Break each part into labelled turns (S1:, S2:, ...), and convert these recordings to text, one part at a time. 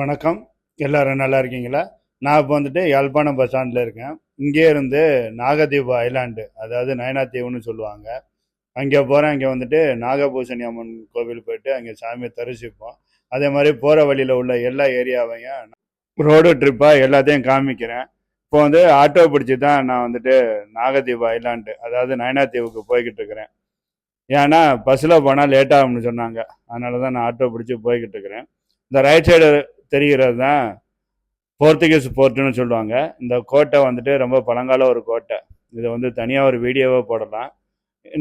S1: வணக்கம். எல்லாரும் நல்லா இருக்கீங்களா? நான் இப்போ வந்துட்டு யாழ்ப்பாணம் பஸ் ஸ்டாண்டில் இருக்கேன். இங்கே இருந்து நாகதீப ஐலாண்டு அதாவது நயனாதீவுன்னு சொல்லுவாங்க. அங்கே போகிறேன் அங்கே வந்துட்டு நாகபூசணி அம்மன் கோவில் போயிட்டு அங்கே சாமியை தரிசிப்போம். அதே மாதிரி போகிற வழியில் உள்ள எல்லா ஏரியாவையும் ரோடு ட்ரிப்பாக எல்லாத்தையும் காமிக்கிறேன். இப்போ வந்து ஆட்டோ பிடிச்சி தான் நான் வந்துட்டு நாகதீப ஐலாண்டு அதாவது நயனாதீவுக்கு போய்கிட்டு இருக்கிறேன். ஏன்னா பஸ்ஸில் போனால் லேட் ஆகும்னு சொன்னாங்க. அதனால தான் நான் ஆட்டோ பிடிச்சி போய்கிட்டு இருக்கிறேன். இந்த ரைட் சைடு தெரிகிறது தான் போர்த்துகீஸ் போர்ட்டுன்னு சொல்லுவாங்க. இந்த கோட்டை வந்துட்டு ரொம்ப பழங்கால ஒரு கோட்டை. இதை வந்து தனியாக ஒரு வீடியோவை போடலாம்.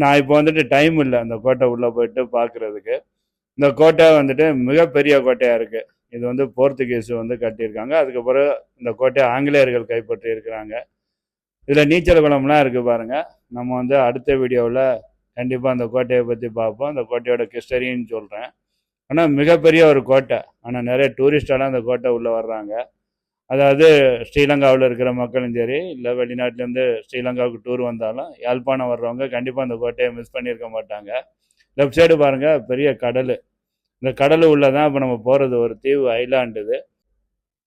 S1: நான் இப்போ வந்துட்டு டைம் இல்லை அந்த கோட்டை உள்ளே போயிட்டு பார்க்குறதுக்கு இந்த கோட்டை வந்துட்டு மிகப்பெரிய கோட்டையாக இருக்குது இது வந்து போர்த்துகீஸ் வந்து கட்டியிருக்காங்க. அதுக்கப்புறம் இந்த கோட்டையை ஆங்கிலேயர்கள் கைப்பற்றி இருக்கிறாங்க. இதில் நீச்சல் குளம்லாம் இருக்குது பாருங்கள் நம்ம வந்து அடுத்த வீடியோவில் கண்டிப்பாக அந்த கோட்டையை பற்றி பார்ப்போம். அந்த கோட்டையோட கிஸ்டரின்னு சொல்கிறேன் ஆனால் மிகப்பெரிய ஒரு கோட்டை. ஆனால் நிறைய டூரிஸ்டெல்லாம் அந்த கோட்டை உள்ளே வர்றாங்க. அதாவது ஸ்ரீலங்காவில் இருக்கிற மக்களும் சரி இல்லை வெளிநாட்டிலேருந்து ஸ்ரீலங்காவுக்கு டூர் வந்தாலும் யாழ்ப்பாணம் வர்றவங்க கண்டிப்பாக அந்த கோட்டையை மிஸ் பண்ணியிருக்க மாட்டாங்க. லெஃப்ட் சைடு பாருங்கள் பெரிய கடல். இந்த கடல் உள்ளே தான் இப்போ நம்ம போகிறது ஒரு தீவு ஐலாண்டு இது.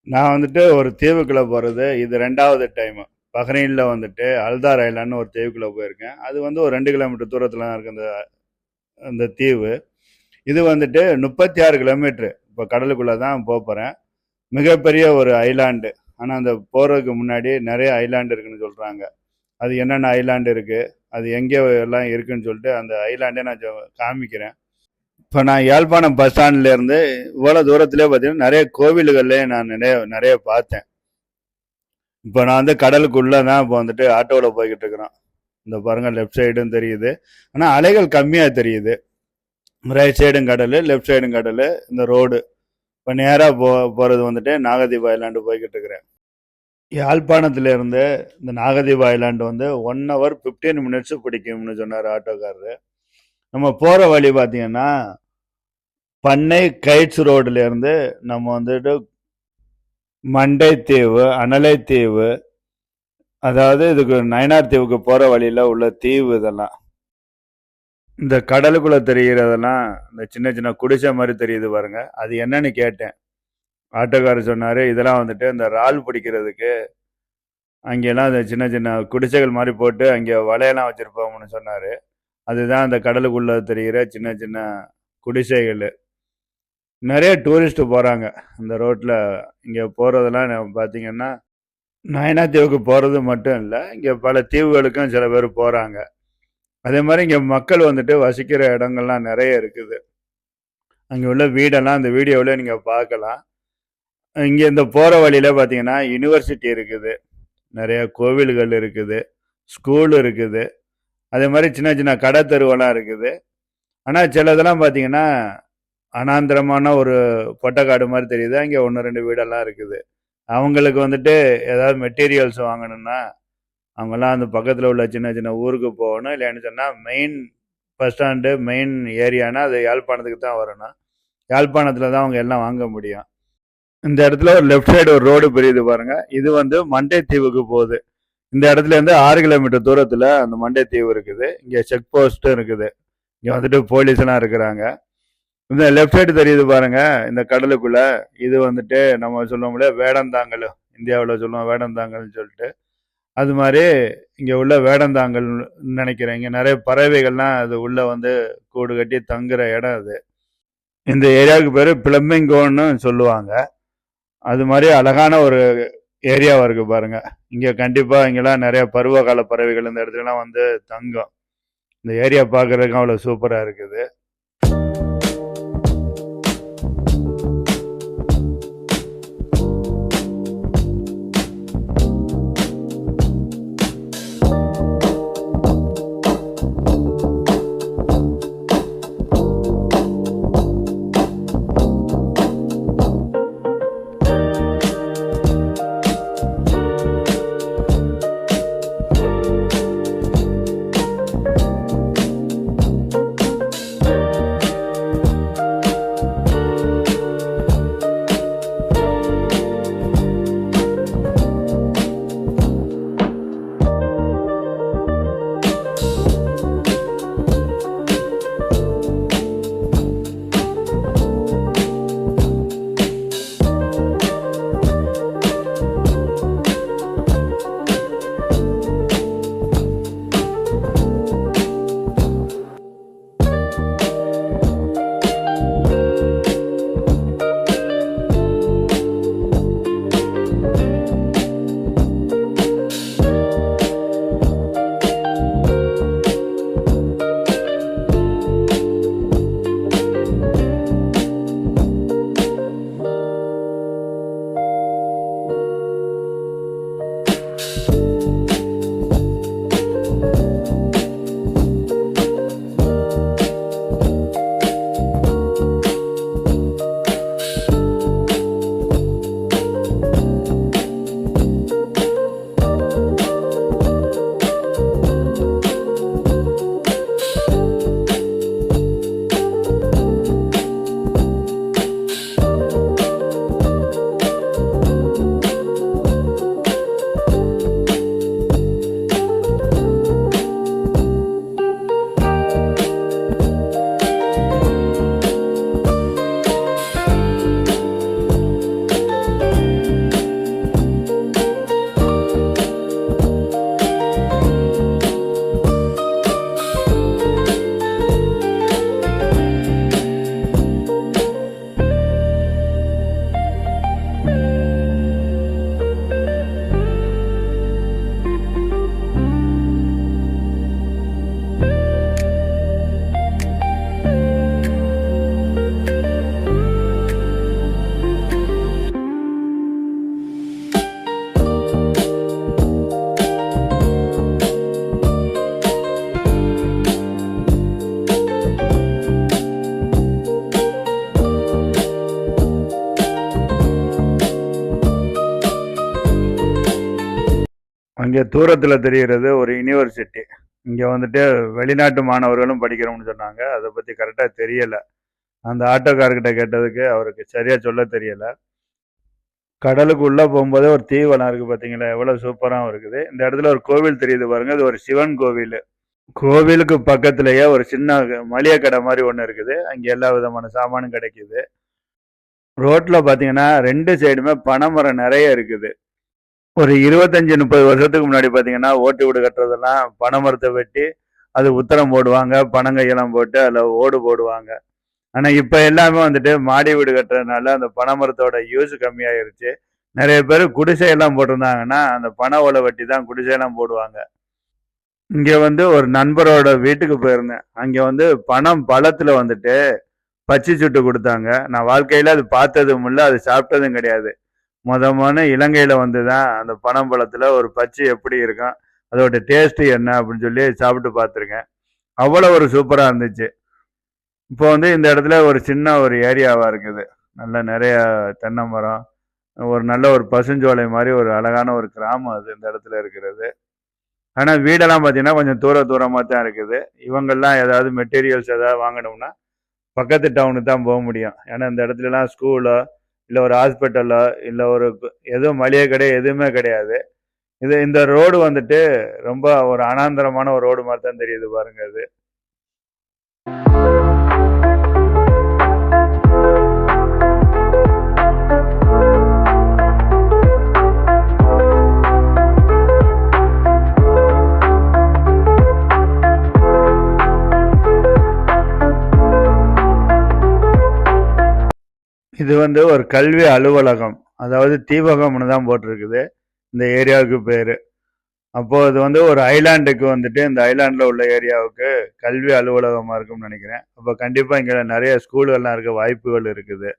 S1: நான் வந்துட்டு ஒரு தீவுக்குள்ளே போகிறது இது ரெண்டாவது டைமு பஹ்ரைனில் வந்துட்டு அல்தார் ஐலான்னு ஒரு தீவுக்குள்ளே போயிருக்கேன். அது வந்து ஒரு ரெண்டு கிலோமீட்டர் தூரத்தில் தான் இருக்குது அந்த அந்த தீவு. இது வந்துட்டு முப்பத்தி ஆறு கிலோமீட்ரு இப்போ கடலுக்குள்ளே தான் போக போகிறேன் மிகப்பெரிய ஒரு ஐலாண்டு. ஆனால் அந்த போகிறதுக்கு முன்னாடி நிறைய ஐலாண்டு இருக்குன்னு சொல்கிறாங்க அது என்னென்ன ஐலாண்டு இருக்குது அது எங்கே எல்லாம் இருக்குன்னு சொல்லிட்டு அந்த ஐலாண்டே நான் காமிக்கிறேன். இப்போ நான் யாழ்ப்பாணம் பஸ் ஸ்டாண்ட்லேருந்து இவ்வளோ தூரத்துலேயே பார்த்தீங்கன்னா நிறைய கோவில்கள்லேயே நான் நிறைய நிறைய பார்த்தேன். இப்போ நான் வந்து கடலுக்குள்ளே தான் இப்போ வந்துட்டு ஆட்டோவில் போய்கிட்டு இருக்கிறோம். இந்த பாருங்க லெஃப்ட் சைடும் தெரியுது. ஆனால் அலைகள் கம்மியாக தெரியுது. ரைட் சைடும் கடல் லெஃப்ட் சைடும் கடல். இந்த ரோடு இப்போ நேராக போ போகிறது வந்துட்டு நாகதீப ஐலாண்டு போய்கிட்டு இருக்கிறேன். யாழ்ப்பாணத்துலேருந்து இந்த நாகதீப ஐலாண்டு வந்து ஒன் ஹவர் ஃபிஃப்டீன் மினிட்ஸு பிடிக்கும்னு சொன்னார் ஆட்டோக்காரரு. நம்ம போகிற வழி பார்த்தீங்கன்னா பண்ணை கைட்ஸ் ரோடுல இருந்து நம்ம வந்துட்டு மண்டைத்தீவு அனலைத்தீவு அதாவது இதுக்கு நயனார் தீவுக்கு போகிற வழியில் உள்ள தீவு இதெல்லாம். இந்த கடலுக்குள்ளே தெரிகிறதெல்லாம் இந்த சின்ன சின்ன குடிசை மாதிரி தெரியுது பாருங்க. அது என்னன்னு கேட்டேன். ஆட்டோக்காரர் சொன்னார் இதெல்லாம் வந்துட்டு இந்த இறால் பிடிக்கிறதுக்கு அங்கெல்லாம் அந்த சின்ன சின்ன குடிசைகள் மாதிரி போட்டு அங்கே வலையெல்லாம் வச்சுருப்போம்னு சொன்னார். அதுதான் அந்த கடலுக்குள்ளே தெரிகிற சின்ன சின்ன குடிசைகள். நிறைய டூரிஸ்ட்டு போகிறாங்க இந்த ரோட்டில் இங்கே போகிறதெல்லாம் பார்த்தீங்கன்னா நயனா தீவுக்கு போகிறது மட்டும் இல்லை இங்கே பல தீவுகளுக்கும் சில பேர் போகிறாங்க அதே மாதிரி இங்கே மக்கள் வந்துட்டு வசிக்கிற இடங்கள்லாம் நிறைய இருக்குது. அங்கே உள்ள வீடெல்லாம் இந்த வீடியோவில் நீங்கள் பார்க்கலாம். இங்கே இந்த போகிற வழியில் பார்த்தீங்கன்னா யூனிவர்சிட்டி இருக்குது. நிறைய கோவில்கள் இருக்குது. ஸ்கூல் இருக்குது. அதே மாதிரி சின்ன சின்ன கடை தெருவெல்லாம் இருக்குது. ஆனால் சிலதெல்லாம் பார்த்தீங்கன்னா அனாந்திரமான ஒரு பொட்டக்காடு மாதிரி தெரியுது. அங்கே ஒன்று ரெண்டு வீடெல்லாம் இருக்குது. அவங்களுக்கு வந்துட்டு ஏதாவது மெட்டீரியல்ஸ் வாங்கணுன்னா அவங்கெல்லாம் அந்த பக்கத்தில் உள்ள சின்ன சின்ன ஊருக்கு போகணும். இல்லைன்னு சொன்னால் மெயின் பஸ் ஸ்டாண்டு மெயின் ஏரியானா அது யாழ்ப்பாணத்துக்கு தான் வரணும். யாழ்ப்பாணத்தில் தான் அவங்க எல்லாம் வாங்க முடியும். இந்த இடத்துல ஒரு லெஃப்ட் சைடு ஒரு ரோடு பிரியுது பாருங்க. இது வந்து மண்டை தீவுக்கு போகுது. இந்த இடத்துல இருந்து ஆறு கிலோமீட்டர் தூரத்தில் அந்த மண்டை தீவு இருக்குது. இங்கே செக் போஸ்ட்டும் இருக்குது. இங்கே வந்துட்டு போலீஸ்லாம் இருக்கிறாங்க. இந்த லெஃப்ட் சைடு தெரியுது பாருங்க. இந்த கடலுக்குள்ள இது வந்துட்டு நம்ம சொல்லுவோம்ல வேடந்தாங்கல். இந்தியாவில் சொல்லுவோம் வேடந்தாங்கல்னு சொல்லிட்டு. அது மாதிரி இங்கே உள்ள வேடந்தாங்கல் நினைக்கிறேன். இங்கே நிறைய பறவைகள்லாம் அது உள்ளே வந்து கூடு கட்டி தங்குற இடம் அது. இந்த ஏரியாவுக்கு பேர் பிளம்பிங்கோன்னு சொல்லுவாங்க. அது மாதிரி அழகான ஒரு ஏரியாவாக இருக்குது பாருங்கள் இங்கே கண்டிப்பாக இங்கெல்லாம் நிறைய பருவகால பறவைகள் இந்த இடத்துலலாம் வந்து தங்கும். இந்த ஏரியா பார்க்குறதுக்கும் அவ்வளோ சூப்பராக இருக்குது. அங்கே தூரத்தில் தெரிகிறது ஒரு யூனிவர்சிட்டி இங்கே வந்துட்டு வெளிநாட்டு மாணவர்களும் படிக்கிறோம்னு சொன்னாங்க. அதை பற்றி கரெக்டாக தெரியலை. அந்த ஆட்டோக்காரர்கிட்ட கேட்டதுக்கு அவருக்கு சரியாக சொல்ல தெரியலை. கடலுக்கு உள்ளே போகும்போதே ஒரு தீவனம் இருக்குது பார்த்தீங்களா? எவ்வளோ சூப்பராகவும் இருக்குது. இந்த இடத்துல ஒரு கோவில் தெரியுது பாருங்கள் இது ஒரு சிவன் கோவில். கோவிலுக்கு பக்கத்துலேயே ஒரு சின்ன மளிகை கடை மாதிரி ஒன்று இருக்குது. அங்கே எல்லா விதமான சாமானும் கிடைக்குது. ரோட்டில் பார்த்தீங்கன்னா ரெண்டு சைடுமே பனைமரம் நிறைய இருக்குது. ஒரு இருபத்தஞ்சி முப்பது வருஷத்துக்கு முன்னாடி பார்த்தீங்கன்னா ஓட்டு வீடு கட்டுறதெல்லாம் பனைமரத்தை வெட்டி அது உத்தரம் போடுவாங்க பனங்கையெல்லாம் போட்டு அதில் ஓடு போடுவாங்க. ஆனால் இப்போ எல்லாமே வந்துட்டு மாடி வீடு கட்டுறதுனால அந்த பனை மரத்தோட யூஸ் கம்மியாயிருச்சு. நிறைய பேர் குடிசையெல்லாம் போட்டிருந்தாங்கன்னா அந்த பனை ஓலை வெட்டி தான் குடிசையெல்லாம் போடுவாங்க. இங்கே வந்து ஒரு நண்பரோட வீட்டுக்கு போயிருந்தேன். அங்கே வந்து பணம் பழத்தில் வந்துட்டு பச்சை சுட்டு கொடுத்தாங்க. நான் வாழ்க்கையில் அது பார்த்ததும் இல்லை அது சாப்பிட்டதும் கிடையாது. முத முத இலங்கையில் வந்து தான் அந்த பனம்பழத்தில் ஒரு பச்சை எப்படி இருக்கும் அதோட டேஸ்ட்டு என்ன அப்படின்னு சொல்லி சாப்பிட்டு பார்த்துருக்கேன். அவ்வளோ ஒரு சூப்பராக இருந்துச்சு. இப்போ வந்து இந்த இடத்துல ஒரு சின்ன ஒரு ஏரியாவாக இருக்குது. நல்ல நிறைய தென்னை மரம் ஒரு நல்ல ஒரு பசுஞ்சோலை மாதிரி ஒரு அழகான ஒரு கிராமம் அது இந்த இடத்துல இருக்கிறது. ஆனால் வீடெல்லாம் பார்த்தீங்கன்னா கொஞ்சம் தூர தூரமாக தான் இருக்குது. இவங்கெல்லாம் ஏதாவது மெட்டீரியல்ஸ் ஏதாவது வாங்கணும்னா பக்கத்து டவுனுக்கு தான் போக முடியும். ஏன்னா இந்த இடத்துலலாம் ஸ்கூலோ இல்லை ஒரு ஹாஸ்பிட்டலோ இல்லை ஒரு எதுவும் மளிகை கடை எதுவுமே கிடையாது. இது இந்த ரோடு வந்துட்டு ரொம்ப ஒரு அனாந்தரமான ஒரு ரோடு மாதிரி தான் தெரியுது பாருங்க அது. இது வந்து ஒரு கல்வி அலுவலகம். அதாவது தீபகம்னு தான் போட்டிருக்குது. இந்த ஏரியாவுக்கு பேர். அப்போது இது வந்து ஒரு ஐலாண்டுக்கு வந்துட்டு இந்த ஐலாண்டில் உள்ள ஏரியாவுக்கு கல்வி அலுவலகமாக இருக்கும்னு நினைக்கிறேன். அப்போ கண்டிப்பாக இங்கே நிறைய ஸ்கூல்கள்லாம் இருக்க வாய்ப்புகள் இருக்குது.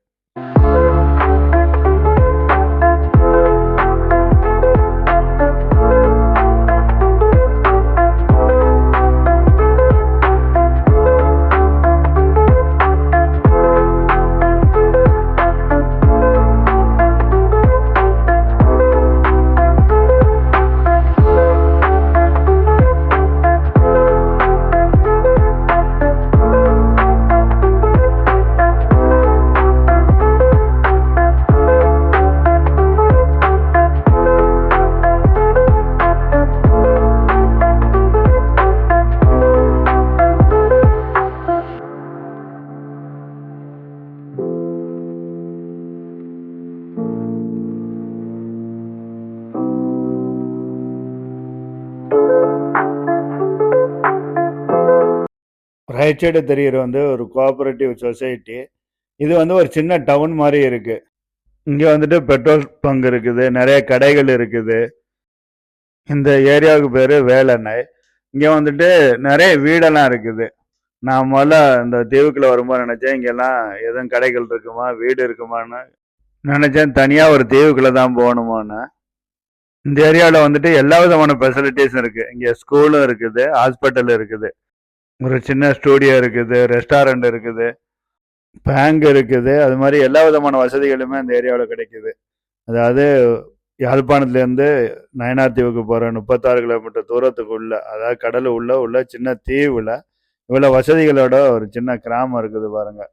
S1: ஹெச்ஏடு தெரியுற வந்து ஒரு கோஆபரேட்டிவ் சொசைட்டி இது வந்து ஒரு சின்ன டவுன் மாதிரி இருக்குது இங்கே வந்துட்டு பெட்ரோல் பங்க் இருக்குது நிறைய கடைகள் இருக்குது. இந்த ஏரியாவுக்கு பேர் வேலண்ணை. இங்கே வந்துட்டு நிறைய வீடெல்லாம் இருக்குது. நான் முதல்ல இந்த தீவுக்குள்ள வரும்போது நினச்சேன் இங்கெல்லாம் எதுவும் கடைகள் இருக்குமா வீடு இருக்குமான்னு நினச்சேன். தனியாக ஒரு தீவுக்குள்ளே தான் போகணுமான்னு. இந்த ஏரியாவில் வந்துட்டு எல்லா விதமான ஃபெசிலிட்டிஸும் இருக்குது இங்கே ஸ்கூலும் இருக்குது ஹாஸ்பிட்டல் இருக்குது. ஒரு சின்ன ஸ்டூடியோ இருக்குது ரெஸ்டாரண்ட் இருக்குது பேங்க் இருக்குது. அது மாதிரி எல்லா விதமான வசதிகளுமே அந்த ஏரியாவில் கிடைக்குது. அதாவது யாழ்ப்பாணத்துலேருந்து நயனார் தீவுக்கு போகிற முப்பத்தாறு கிலோமீட்டர் தூரத்துக்கு உள்ள அதாவது கடல் உள்ள உள்ள சின்ன தீவில் இவ்வளோ வசதிகளோட ஒரு சின்ன கிராமம் இருக்குது பாருங்கள்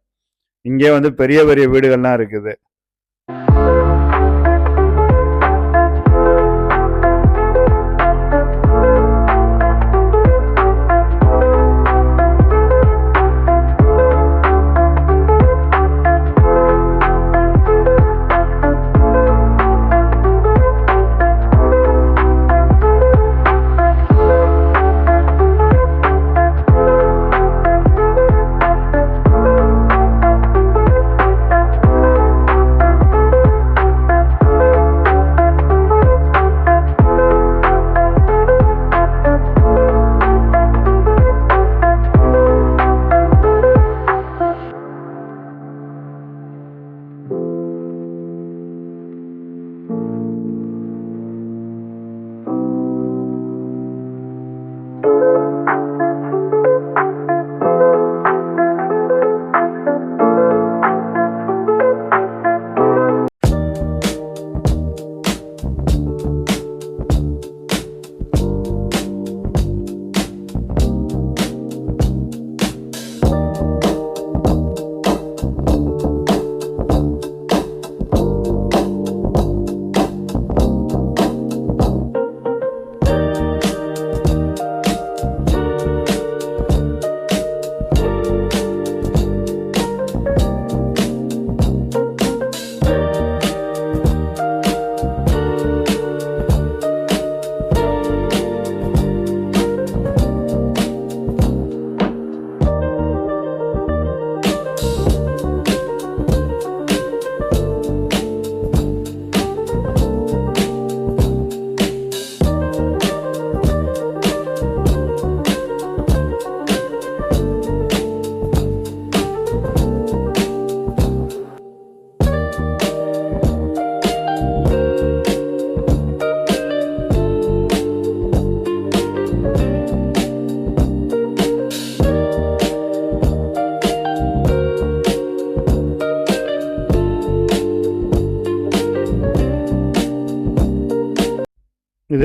S1: இங்கே வந்து பெரிய பெரிய வீடுகள்லாம் இருக்குது.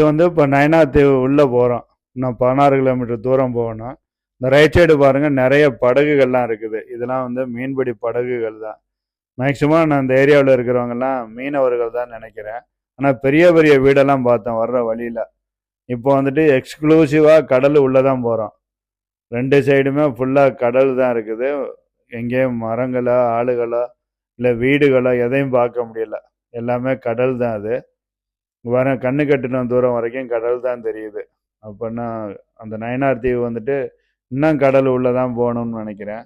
S1: வந்து இப்போ நயனாத்தீவு உள்ளே போகிறோம் இன்னும் பதினாறு கிலோமீட்டர் தூரம் போகணும். இந்த ரைட் சைடு பாருங்கள் நிறைய படகுகள்லாம் இருக்குது. இதெல்லாம் வந்து மீன்பிடி படகுகள் தான். மேக்சிமம் நான் இந்த ஏரியாவில் இருக்கிறவங்கெல்லாம் மீனவர்கள் தான் நினைக்கிறேன். ஆனால் பெரிய பெரிய வீடெல்லாம் பார்த்தேன் வர்ற வழியில். இப்போ வந்துட்டு எக்ஸ்க்ளூசிவாக கடல் உள்ளே தான் போகிறோம் ரெண்டு சைடுமே ஃபுல்லாக கடல் தான் இருக்குது. எங்கேயும் மரங்களோ ஆளுகளோ இல்லை வீடுகளோ எதையும் பார்க்க முடியல. எல்லாமே கடல் தான் அது. வர கண்ணு கட்டின தூரம் வரைக்கும் கடல் தான் தெரியுது. அப்படின்னா அந்த நயனார் தீவு வந்துட்டு இன்னும் கடல் உள்ளே தான் போகணும்னு நினைக்கிறேன்.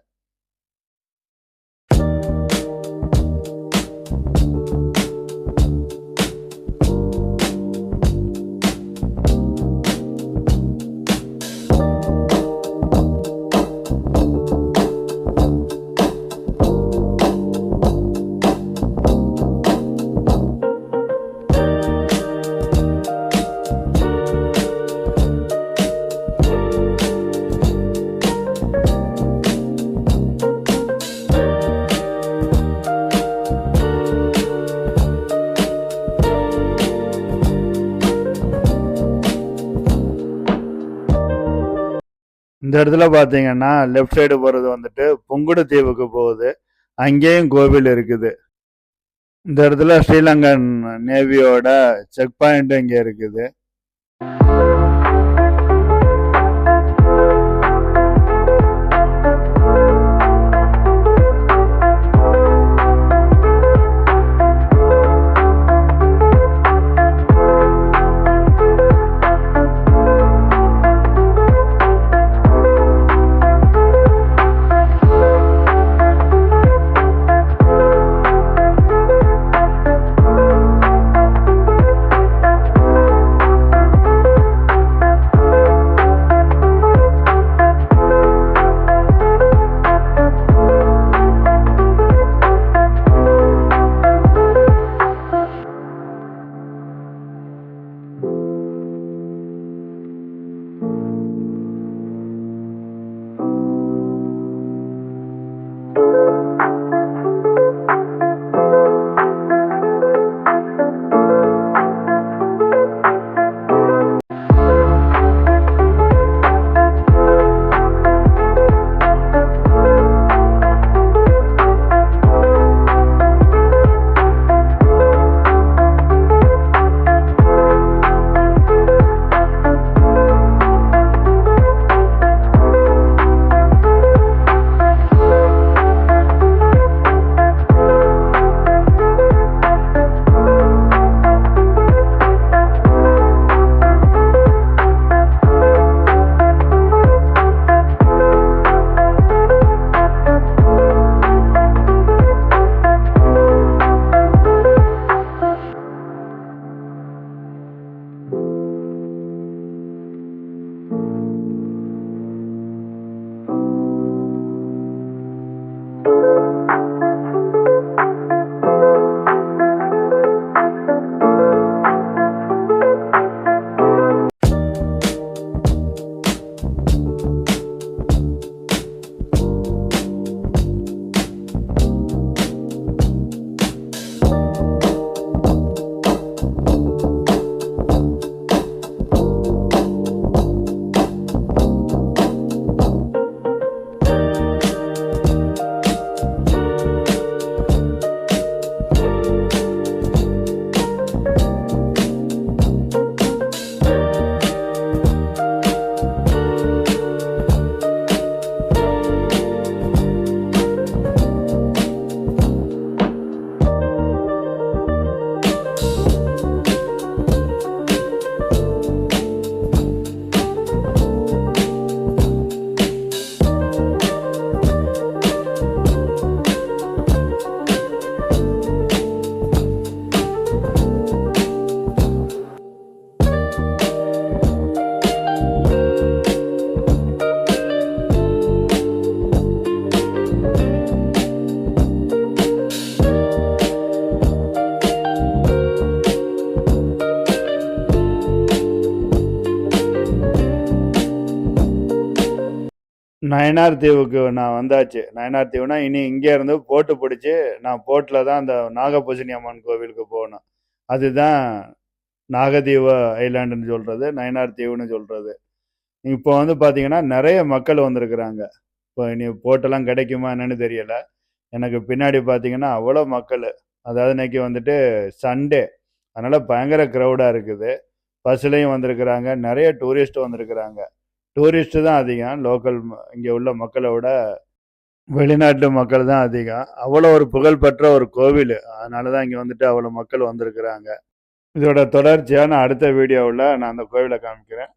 S1: இந்த இடத்துல பார்த்தீங்கன்னா லெஃப்ட் சைடு போகிறது வந்துட்டு புங்குடு தீவுக்கு போகுது. அங்கேயும் கோவில் இருக்குது. இந்த இடத்துல ஸ்ரீலங்கன் நேவியோட செக் பாயிண்ட் இங்கே இருக்குது. நயனார் தீவுக்கு நான் வந்தாச்சு. நயனார் தீவுனா இனி இங்கே இருந்து போட்டு பிடிச்சி நான் போட்டில் தான் அந்த நாகபூசணி அம்மன் கோவிலுக்கு போகணும். அதுதான் நாகதீவு ஐலாண்டுன்னு சொல்கிறது நயனார் தீவுன்னு சொல்கிறது இப்போ வந்து பார்த்தீங்கன்னா நிறைய மக்கள் வந்திருக்கிறாங்க. இப்போ இனி போட்டெல்லாம் கிடைக்குமா என்னன்னு தெரியலை. எனக்கு பின்னாடி பார்த்தீங்கன்னா அவ்வளோ மக்கள். அதாவது இன்னைக்கு வந்துட்டு சண்டே. அதனால் பயங்கர க்ரௌடாக இருக்குது. பஸ்ஸுலேயும் வந்திருக்கிறாங்க. நிறைய டூரிஸ்ட் வந்திருக்கிறாங்க. டூரிஸ்ட்டு தான் அதிகம். லோக்கல் இங்கே உள்ள மக்களை விட வெளிநாட்டு மக்கள் தான் அதிகம். அவ்வளோ ஒரு புகழ்பெற்ற ஒரு கோவில். அதனால தான் இங்கே வந்துட்டு அவ்வளோ மக்கள் வந்திருக்கிறாங்க. இதோட தொடர்ச்சியான அடுத்த வீடியோவில் நான் அந்த கோவிலை காமிக்கிறேன்.